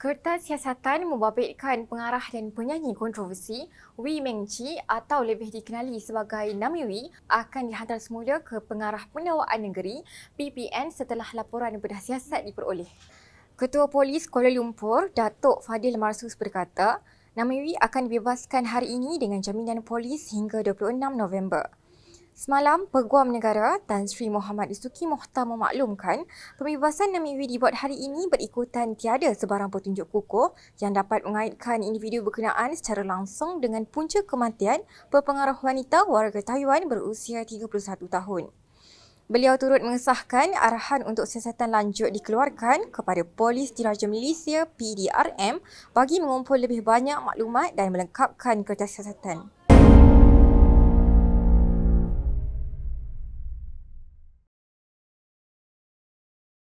Kertas siasatan membabitkan pengarah dan penyanyi kontroversi Wee Meng Chi atau lebih dikenali sebagai Nami Wee akan dihantar semula ke Pengarah Pendawaan Negeri PPN setelah laporan bedah siasat diperoleh. Ketua Polis Kuala Lumpur, Datuk Fadil Marsus berkata, Nami Wee akan dibebaskan hari ini dengan jaminan polis hingga 26 November. Semalam, Peguam Negara Tan Sri Muhammad Isuki Mohtar memaklumkan pembebasan Namiwi dibuat hari ini berikutan tiada sebarang petunjuk kukuh yang dapat mengaitkan individu berkenaan secara langsung dengan punca kematian pepengaruh wanita warga Taiwan berusia 31 tahun. Beliau turut mengesahkan arahan untuk siasatan lanjut dikeluarkan kepada Polis Diraja Malaysia PDRM bagi mengumpul lebih banyak maklumat dan melengkapkan kertas siasatan.